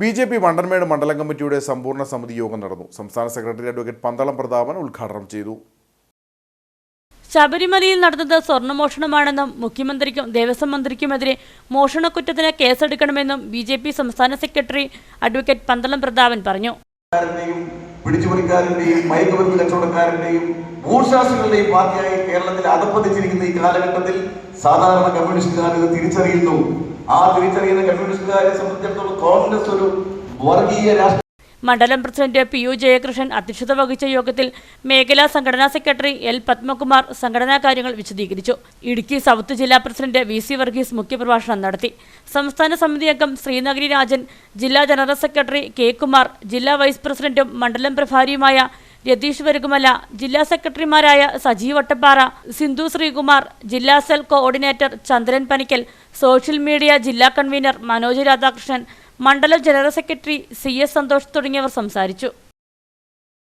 B J P Vandanmedu മണ്ഡലം കമ്മിറ്റിയുടെ സമ്പൂർണ സമിതി യോഗം നടന്നു. സംസ്ഥാന സെക്രട്ടറി അഡ്വക്കേറ്റ് പന്തളം പ്രതാപൻ ഉദ്ഘാടനം ചെയ്തു. ശബരിമലയിൽ നടന്നത് സ്വർണമോഷണമാണെന്നും മുഖ്യമന്ത്രിക്കും ദേവസ്വം മന്ത്രിക്കുമെതിരെ മോഷണക്കുറ്റത്തിന് കേസെടുക്കണമെന്നും ബി ജെ പി സംസ്ഥാന സെക്രട്ടറി അഡ്വക്കേറ്റ് പന്തളം പ്രതാപൻ പറഞ്ഞു. ക്കാരന്റെയും പിടിച്ചുപറിക്കാരന്റെയും മയക്കുമരുന്ന് കച്ചവടക്കാരന്റെയും മൂർശാസികളുടെയും പാർട്ടിയായി കേരളത്തിൽ അധപ്പതിച്ചിരിക്കുന്ന ഈ കാലഘട്ടത്തിൽ സാധാരണ കമ്മ്യൂണിസ്റ്റുകാർ ഇത് തിരിച്ചറിയുന്നു. ആ തിരിച്ചറിയുന്ന കമ്മ്യൂണിസ്റ്റുകാരെ സംബന്ധിച്ചിടത്തോളം കോൺഗ്രസ് ഒരു വർഗീയ രാഷ്ട്രീയ മണ്ഡലം പ്രസിഡന്റ് പി യു ജയകൃഷ്ണൻ അധ്യക്ഷത വഹിച്ച യോഗത്തിൽ മേഖലാ സംഘടനാ സെക്രട്ടറി എൽ പത്മകുമാർ സംഘടനാ കാര്യങ്ങൾ വിശദീകരിച്ചു. ഇടുക്കി സൗത്ത് ജില്ലാ പ്രസിഡന്റ് വി സി വർഗീസ് മുഖ്യപ്രഭാഷണം നടത്തി. സംസ്ഥാന സമിതി അംഗം ശ്രീനഗരി രാജൻ ജില്ലാ ജനറൽ സെക്രട്ടറി കെ കുമാർ ജില്ലാ വൈസ് പ്രസിഡന്റും മണ്ഡലം പ്രഭാരിയുമായ രതീഷ് വരുകുമല ജില്ലാ സെക്രട്ടറിമാരായ സജീവ് വട്ടപ്പാറ സിന്ധു ശ്രീകുമാർ ജില്ലാ cell coordinator Chandran Panickal social media ജില്ലാ കൺവീനർ മനോജ് രാധാകൃഷ്ണൻ മണ്ഡലം general secretary C S Santhosh തുടങ്ങിയവർ സംസാരിച്ചു.